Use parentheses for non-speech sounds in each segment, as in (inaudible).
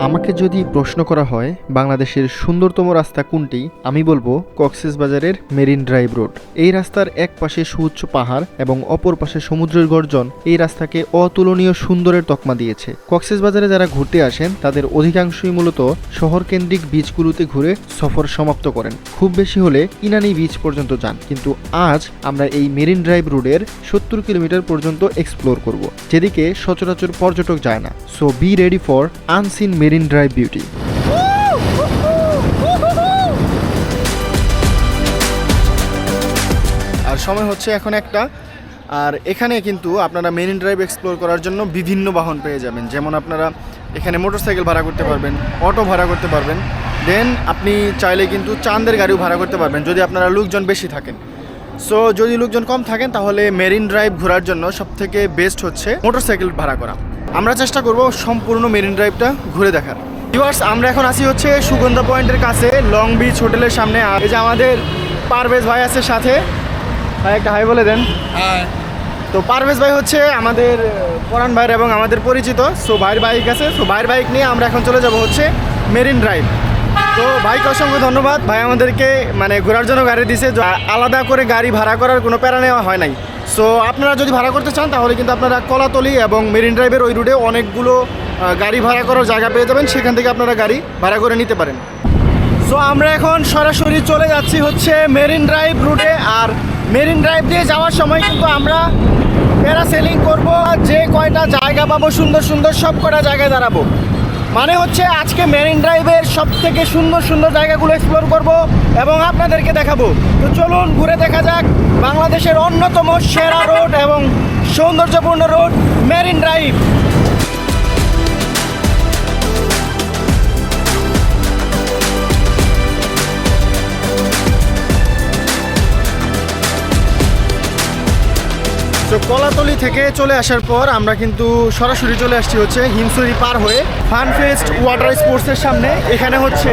আমাকে যদি প্রশ্ন করা হয়, বাংলাদেশের সুন্দরতম রাস্তা কোনটি? আমি বলব কক্সেস বাজারের মেরিন ড্রাইভ রোড। এই রাস্তার এক পাশে সুউচ্চ পাহাড় এবং অপর পাশে সমুদ্রের গর্জন এই রাস্তাকে অতুলনীয় সুন্দরের তকমা দিয়েছে। কক্সেস বাজারে যারা ঘুরতে আসেন, তাদের অধিকাংশই মূলত শহর কেন্দ্রিক বিচগুলোতে ঘুরে সফর সমাপ্ত করেন। খুব বেশি হলে ইনানি বিচ পর্যন্ত যান। কিন্তু আজ আমরা এই মেরিন ড্রাইভ রোডের সত্তর কিলোমিটার পর্যন্ত এক্সপ্লোর করব। যেদিকে সচরাচর পর্যটক যায় না। So be ready for unseen marine drive beauty আর সময় হচ্ছে এখন একটা। আর এখানে কিন্তু আপনারা মেরিন ড্রাইভ এক্সপ্লোর করার জন্য বিভিন্ন বাহন পেয়ে যাবেন। যেমন আপনারা এখানে মোটরসাইকেল ভাড়া করতে পারবেন অটো ভাড়া করতে পারবেন। দেন আপনি চাইলে কিন্তু চাঁদের গাড়িও ভাড়া করতে পারবেন, যদি আপনারা লোকজন বেশি থাকেন। সো যদি লোকজন কম থাকেন, তাহলে মেরিন ড্রাইভ ঘোরার জন্য সবথেকে বেস্ট হচ্ছে মোটরসাইকেল ভাড়া করা। আমরা চেষ্টা করব সম্পূর্ণ মেরিন ড্রাইভটা ঘুরে দেখার। ভিউয়ার্স আমরা এখন আসি হচ্ছে সুগন্ধা পয়েন্টের কাছে লং বিচ হোটেলের সামনে। আর এই যে আমাদের পারভেজ ভাই আছে সাথে ভাই একটা হাই বলে দেন। তো পারভেজ ভাই হচ্ছে আমাদের পরাণ ভাইয়ের এবং আমাদের পরিচিত। সো ভাইয়ের বাইক আছে সো ভাইয়ের বাইক নিয়ে আমরা এখন চলে যাব হচ্ছে মেরিন ড্রাইভ। তো ভাইকে অসংখ্য ধন্যবাদ। ভাই আমাদেরকে মানে ঘোরার জন্য গাড়ি দিছে। আলাদা করে গাড়ি ভাড়া করার কোনো প্যারা নেওয়া হয় নাই। সো আপনারা যদি ভাড়া করতে চান, তাহলে কিন্তু আপনারা কলাতলি এবং মেরিন ড্রাইভের ওই রুটে অনেকগুলো গাড়ি ভাড়া করার জায়গা পেয়ে যাবেন। সেখান থেকে আপনারা গাড়ি ভাড়া করে নিতে পারেন। সো আমরা এখন সরাসরি চলে যাচ্ছি হচ্ছে মেরিন ড্রাইভ রুটে। আর মেরিন ড্রাইভ দিয়ে যাওয়ার সময় কিন্তু আমরা প্যারাসেলিং করব। যে কয়টা জায়গা পাবো, সুন্দর সুন্দর সব কটা জায়গায় দাঁড়াবো। মানে হচ্ছে আজকে মেরিন ড্রাইভের সব থেকে সুন্দর সুন্দর জায়গাগুলো এক্সপ্লোর করব এবং আপনাদেরকে দেখাবো। তো চলুন ঘুরে দেখা যাক বাংলাদেশের অন্যতম সেরা রোড এবং সৌন্দর্যপূর্ণ রোড মেরিন ড্রাইভ তো কলাতলি থেকে চলে আসার পর আমরা কিন্তু সরাসরি চলে আসছি হচ্ছে হিমসুরি পার হয়ে ফান ফেস্ট ওয়াটার স্পোর্টসের সামনে। এখানে হচ্ছে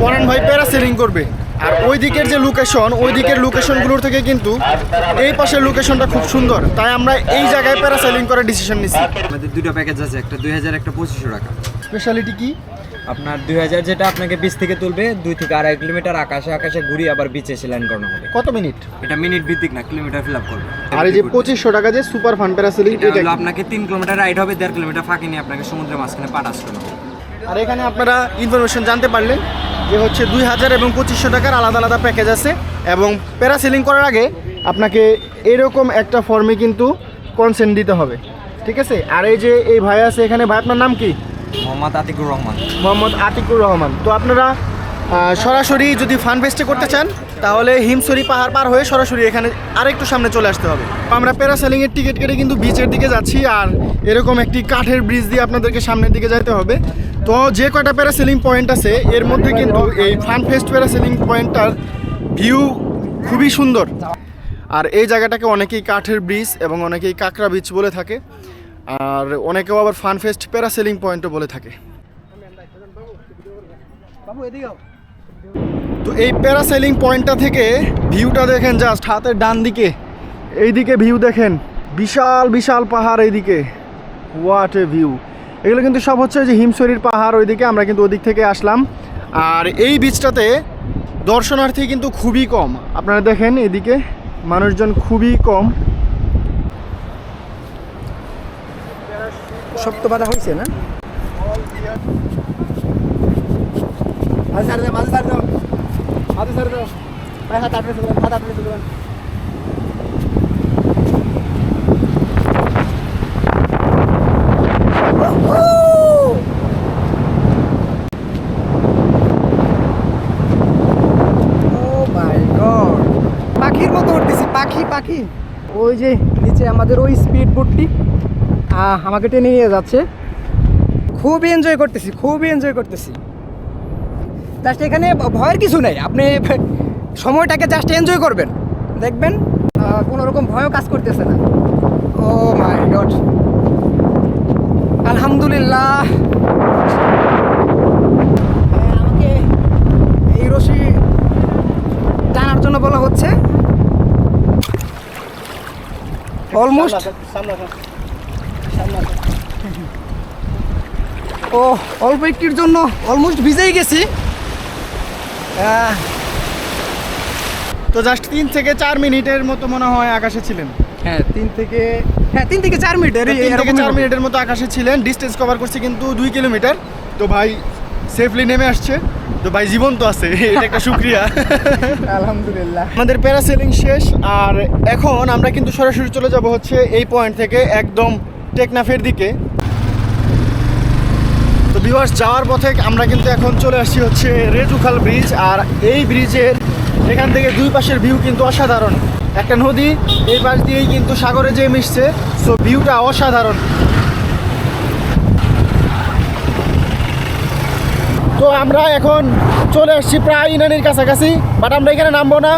পরান ভাই প্যারাসেলিং করবে। আর ওই দিকের যে লোকেশন ওই দিকের লোকেশনগুলোর থেকে কিন্তু এই পাশের লোকেশনটা খুব সুন্দর। তাই আমরা এই জায়গায় প্যারাসেলিং করার ডিসিশন নিচ্ছি আমাদের দুটো প্যাকেজ আছে একটা দুই হাজার একটা পঁচিশশো টাকা। স্পেশালিটি কি? আপনার দুই হাজার যেটা আপনাকে বিচ থেকে তুলবে দুই থেকে আড়াই কিলোমিটার আকাশে আকাশে ঘুরিয়ে আবার বিচে এসে ল্যান্ড করানো হবে। কত মিনিট? এটা মিনিট ভিত্তিক না কিলোমিটার ফিল আপ করবে। আর এই যে পঁচিশশো টাকা যে সুপার ফান প্যারাসেলিং এটা হলো আপনাকে তিন কিলোমিটার রাইড হবে দেড় কিলোমিটার ফাঁকি নিয়ে আপনাকে সমুদ্রের মাঝখানে করানো হবে আর এখানে আপনারা ইনফরমেশন জানতে পারলেন যে হচ্ছে দুই হাজার এবং পঁচিশশো টাকার আলাদা আলাদা প্যাকেজ আছে এবং প্যারাসেলিং করার আগে আপনাকে এরকম একটা ফর্মে কিন্তু কনসেন্ট দিতে হবে। ঠিক আছে? আর এই যে এই ভাই আছে এখানে ভাই আপনার নাম কি? মোহাম্মদ আতিকুর রহমান। মোহাম্মদ আতিকুর রহমান। তো আপনারা সরাসরি যদি ফান ফেস্টে করতে চান, তাহলে হিমসরি পাহাড় পার হয়ে সরাসরি এখানে আরেকটু সামনে চলে আসতে হবে। আমরা প্যারাসেলিংয়ের টিকিট কেটে কিন্তু বিচের দিকে যাচ্ছি, আর এরকম একটি কাঠের ব্রিজ দিয়ে আপনাদেরকে সামনের দিকে যেতে হবে। তো যে কয়টা প্যারাসেলিং পয়েন্ট আছে, এর মধ্যে কিন্তু এই ফান ফেস্ট প্যারাসেলিং পয়েন্টটার ভিউ খুবই সুন্দর। আর এই জায়গাটাকে অনেকেই কাঠের ব্রিজ এবং অনেকেই কাঁকড়া বিচ বলে থাকে। আর অনেকেও আবার ফান ফেস্ট প্যারাসেলিং পয়েন্টও বলে থাকে। তো এই প্যারাসেলিং পয়েন্টটা থেকে ভিউটা দেখেন জাস্ট হাতের ডান দিকে। এইদিকে ভিউ দেখেন বিশাল বিশাল পাহাড় এইদিকে। হোয়াট এ ভিউ এগুলো কিন্তু সব হচ্ছে যে হিমশরীর পাহাড় ওইদিকে আমরা কিন্তু ওদিক থেকে আসলাম। আর এই বিচটাতে দর্শনার্থী কিন্তু খুবই কম। আপনারা দেখেন এদিকে মানুষজন খুবই কম সব তো বাধা হয়েছে না মাঝে ছাড় দাও মাঝে ছাড় দাও মাঝে ছাড় দাও ভাই হাত আটকে দেবেন হাত আটকে দেবেন পাখির মতো উঠতেছি পাখি পাখি। ওই যে নিচে আমাদের ওই স্পিড বোটটি আমাকে টেনে নিয়ে যাচ্ছে। খুবই এনজয় করতেছি খুবই এনজয় করতেছি। জাস্ট এখানে ভয়ের কিছু নেই আপনি (laughs) সময়টাকে জাস্ট এনজয় করবেন। দেখবেন কোনো রকম ভয়ও কাজ করতেছে না। ও মাই গড আলহামদুলিল্লাহ। আমাকে এই রশি টানার জন্য বলা হচ্ছে। অলমোস্ট ও অল্প একটির জন্য অলমোস্ট ভিজেই গেছি। তো জাস্ট তিন থেকে চার মিনিটের মতো মনে হয় আকাশে ছিলেন। হ্যাঁ তিন থেকে হ্যাঁ তিন থেকে চার মিনিটের তিন থেকে চার মিনিটের মতো আকাশে ছিলেন। ডিস্টেন্স কভার করছে কিন্তু দুই কিলোমিটার। তো ভাই সেফলি নেমে আসছে। তো ভাই জীবন তো আছে (laughs) এটা একটা শুক্রিয়া। আলহামদুলিল্লাহ। আমাদের প্যারাসেলিং শেষ আর এখন আমরা কিন্তু সরাসরি চলে যাব হচ্ছে এই পয়েন্ট থেকে একদম টেকনাফের দিকে। ভিউয়ার্স যাওয়ার পথে আমরা কিন্তু এখন চলে আসছি হচ্ছে রেজুখাল ব্রিজ, আর এই ব্রিজের এখান থেকে দুই পাশের ভিউ কিন্তু অসাধারণ। একটা নদী, এই পাশ দিয়েই কিন্তু সাগরে যেয়ে মিশছে সো ভিউটা অসাধারণ। তো আমরা এখন চলে আসছি প্রায় ইনানির কাছাকাছি বাট আমরা এখানে নামবো না।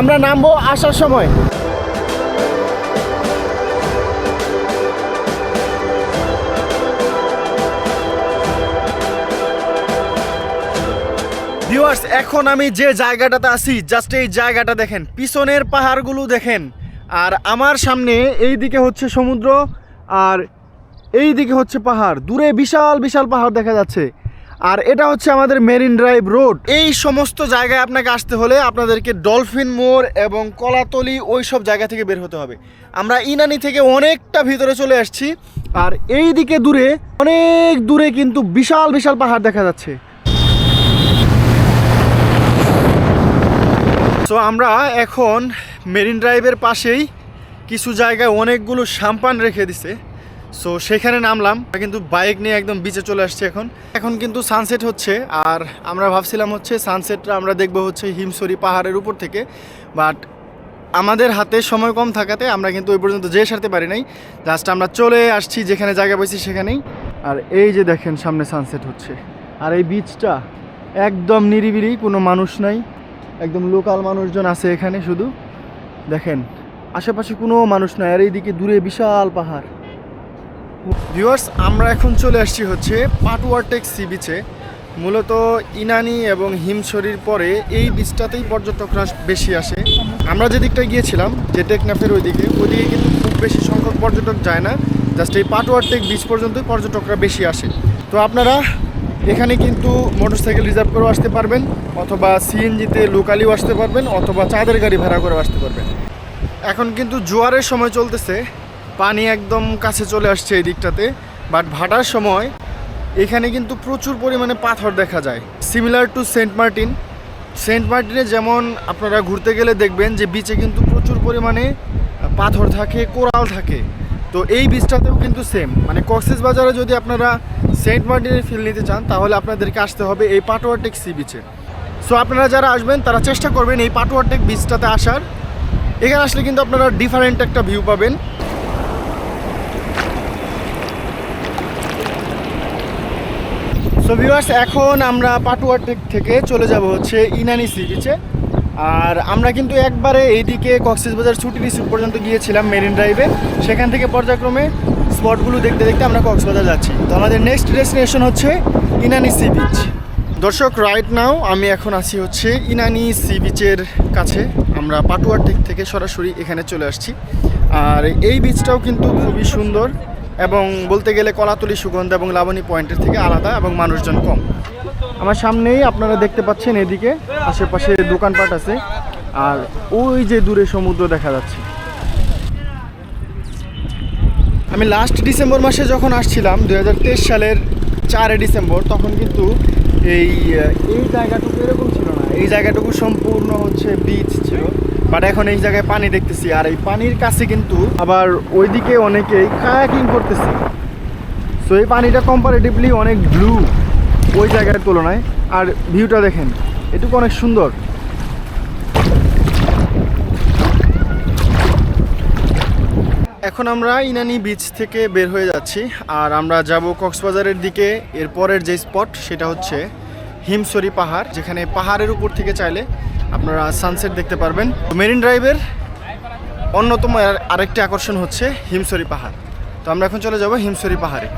আমরা নামবো আসার সময়। ভিউয়ার্স, এখন আমি যে জায়গাটাতে আছি জাস্ট এই জায়গাটা দেখেন, পিছনের পাহাড়গুলো দেখেন। আর আমার সামনে এই দিকে হচ্ছে সমুদ্র, আর এই দিকে হচ্ছে পাহাড়। দূরে বিশাল বিশাল পাহাড় দেখা যাচ্ছে। আর এটা হচ্ছে আমাদের মেরিন ড্রাইভ রোড। এই সমস্ত জায়গায় আপনাকে আসতে হলে আপনাদেরকে ডলফিন মোড় এবং কলাতলি ওই সব জায়গা থেকে বের হতে হবে। আমরা ইনানি থেকে অনেকটা ভিতরে চলে আসছি। আর এই দিকে দূরে, অনেক দূরে কিন্তু বিশাল বিশাল পাহাড় দেখা যাচ্ছে। সো আমরা এখন মেরিন ড্রাইভের পাশেই কিছু জায়গায় অনেকগুলো সাম্পান রেখে দিছে। সো সেখানে নামলাম। কিন্তু বাইক নিয়ে একদম বিচে চলে আসছি এখন। এখন কিন্তু সানসেট হচ্ছে আর আমরা ভাবছিলাম হচ্ছে সানসেটটা আমরা দেখব হচ্ছে হিমসরি পাহাড়ের উপর থেকে। বাট আমাদের হাতে সময় কম থাকাতে আমরা কিন্তু ওই পর্যন্ত যেয়ে সারতে পারি নাই। জাস্ট আমরা চলে আসছি, যেখানে জায়গা পাইছি সেখানেই। আর এই যে দেখেন সামনে সানসেট হচ্ছে। আর এই বিচটা একদম নিরিবিলি, কোনো মানুষ নাই। একদম লোকাল মানুষজন আছে এখানে শুধু। দেখেন, আশেপাশে কোনো মানুষ নাই, আর এইদিকে দূরে বিশাল পাহাড়। ভিউয়ার্স আমরা এখন চলে আসছি হচ্ছে পাটুয়ারটেক সি বিচে মূলত ইনানি এবং হিমছড়ির পরে এই বিচটাতেই পর্যটকরা বেশি আসে। আমরা যে দিকটায় গিয়েছিলাম, যে টেকনাফের ওইদিকে ওইদিকে কিন্তু খুব বেশি সংখ্যক পর্যটক যায় না। জাস্ট এই পাটুয়ারটেক বিচ পর্যন্তই পর্যটকরা বেশি আসে। তো আপনারা এখানে কিন্তু মোটরসাইকেল রিজার্ভ করেও আসতে পারবেন, অথবা সিএনজিতে লোকালিও আসতে পারবেন, অথবা চাঁদের গাড়ি ভাড়া করেও আসতে পারবেন। এখন কিন্তু জোয়ারের সময় চলতেছে, পানি একদম কাছে চলে আসছে এই দিকটাতে বাট ভাটার সময় এখানে কিন্তু প্রচুর পরিমাণে পাথর দেখা যায়। Similar to Saint Martin Saint মার্টিনে যেমন আপনারা ঘুরতে গেলে দেখবেন যে বিচে কিন্তু প্রচুর পরিমাণে পাথর থাকে, কোরাল থাকে। তো এই বিচটাতেও কিন্তু সেম মানে কক্সেস বাজারে যদি আপনারা সেন্ট মার্টিনের ফিল নিতে চান, তাহলে আপনাদেরকে আসতে হবে এই পাটোয়ারটেক সি বিচে সো আপনারা যারা আসবেন, তারা চেষ্টা করবেন এই পাটোয়ারটেক বিচটাতে আসার। এখানে আসলে কিন্তু আপনারা ডিফারেন্ট একটা ভিউ পাবেন। সো ভিউয়ার্স এখন আমরা পাটুয়াটেক থেকে চলে যাব হচ্ছে ইনানি সি বিচে আর আমরা কিন্তু একবারে এইদিকে কক্সবাজার ছুটি রিসিভ পর্যন্ত গিয়েছিলাম মেরিন ড্রাইভে। সেখান থেকে পর্যায়ক্রমে স্পটগুলো দেখতে দেখতে আমরা কক্সবাজার যাচ্ছি। তো আমাদের নেক্সট ডেস্টিনেশন হচ্ছে ইনানি সি বিচ দর্শক রাইট নাও আমি এখন আছি হচ্ছে ইনানি সি বিচের কাছে। আমরা পাটুয়ার দিক থেকে সরাসরি এখানে চলে আসছি। আর এই বিচটাও কিন্তু খুবই সুন্দর এবং বলতে গেলে কলাতলি সুগন্ধ এবং লাবণী পয়েন্টের থেকে আলাদা এবং মানুষজন কম। আমার সামনেই আপনারা দেখতে পাচ্ছেন এদিকে আশেপাশে দোকানপাট আছে। আর ওই যে দূরে সমুদ্র দেখা যাচ্ছে। আমি লাস্ট ডিসেম্বর মাসে যখন আসছিলাম, দুই হাজার তেইশ সালের চারে ডিসেম্বর তখন কিন্তু এই এই জায়গাটুকু এরকম ছিল না। এই জায়গাটুকু সম্পূর্ণ হচ্ছে বিচ ছিল। বাট এখন এই জায়গায় পানি দেখতেছি, আর এই পানির কাছে কিন্তু আবার ওইদিকে অনেকেই কায়াকিং করতেছে। সো এই পানিটা কম্পারেটিভলি অনেক ব্লু ওই জায়গার তুলনায়। আর ভিউটা দেখেন, এটুকু অনেক সুন্দর। এখন আমরা ইনানি বিচ থেকে বের হয়ে যাচ্ছি, আর আমরা যাব কক্সবাজারের দিকে। এর পরের যে স্পট সেটা হচ্ছে হিমসরি পাহাড়, যেখানে পাহাড়ের উপর থেকে চাইলে আপনারা সানসেট দেখতে পারবেন। মেরিন ড্রাইভের অন্যতম আর- আরেকটি আকর্ষণ হচ্ছে হিমসরি পাহাড়। তো আমরা এখন চলে যাব হিমসরি পাহাড়ে।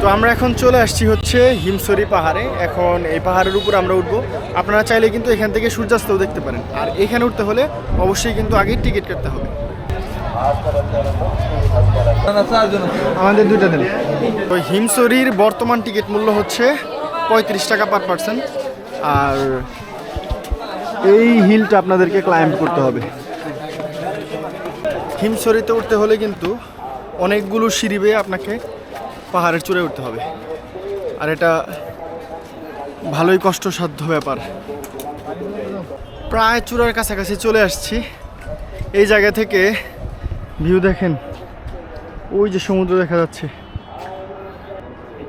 তো আমরা এখন চলে আসছি হচ্ছে হিমসরি পাহাড়ে। এখন এই পাহাড়ের উপর আমরা উঠবো। আপনারা চাইলে কিন্তু এখান থেকে সূর্যাস্তও দেখতে পারেন। আর এখানে উঠতে হলে অবশ্যই কিন্তু আগেই টিকিট কাটতে হবে। আমাদের দুইটা দেন। ওই হিমসরির বর্তমান টিকিট মূল্য হচ্ছে পঁয়ত্রিশ টাকা পার পার্সন। আর এই হিলটা আপনাদেরকে ক্লাইম্ব করতে হবে। হিমসরিতে উঠতে হলে কিন্তু অনেকগুলো সিঁড়ি বেয়ে আপনাকে পাহাড়ের চূড়ে উঠতে হবে। আর এটা ভালোই কষ্টসাধ্য ব্যাপার। প্রায় চূড়ার কাছাকাছি চলে আসছি। এই জায়গা থেকে ভিউ দেখেন। ওই যে সমুদ্র দেখা যাচ্ছে।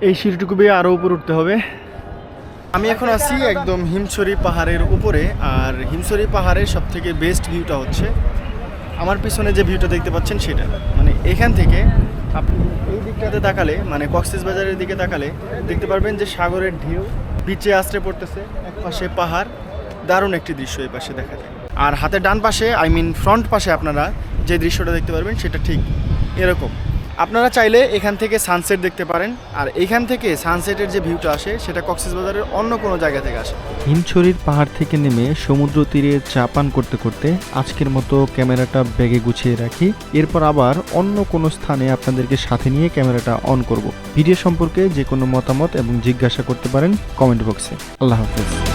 এই সিঁড়িটুকু বেয়ে আরও উপর উঠতে হবে। আমি এখন আছি একদম হিমছড়ি পাহাড়ের উপরে, আর হিমছড়ি পাহাড়ের সব থেকে বেস্ট ভিউটা হচ্ছে আমার পিছনে যে ভিউটা দেখতে পাচ্ছেন সেটা। মানে এখান থেকে আপনি এই দিকটাতে তাকালে মানে কক্সেস বাজারের দিকে তাকালে দেখতে পারবেন যে সাগরের ঢেউ বিচে আশ্রে পড়তেছে এক পাশে পাহাড়। দারুণ একটি দৃশ্য এই পাশে দেখা যায়। আর হাতের ডান পাশে আই মিন ফ্রন্ট পাশে আপনারা যে দৃশ্যটা দেখতে পারবেন সেটা ঠিক এরকম। আপনারা চাইলে এখান থেকে সানসেট দেখতে পারেন, আর এখান থেকে সানসেটের যে ভিউটা আসে, সেটা কক্সবাজারের অন্য কোনো জায়গা থেকে আসে। হিমছড়ির পাহাড় থেকে নেমে সমুদ্র তীরে চা পান করতে করতে আজকের মতো ক্যামেরাটা ব্যাগে গুছিয়ে রাখি। এরপর আবার অন্য কোনো স্থানে আপনাদেরকে সাথে নিয়ে ক্যামেরাটা অন করব। ভিডিও সম্পর্কে যে কোনো মতামত এবং জিজ্ঞাসা করতে পারেন কমেন্ট বক্সে। আল্লাহ হাফেজ।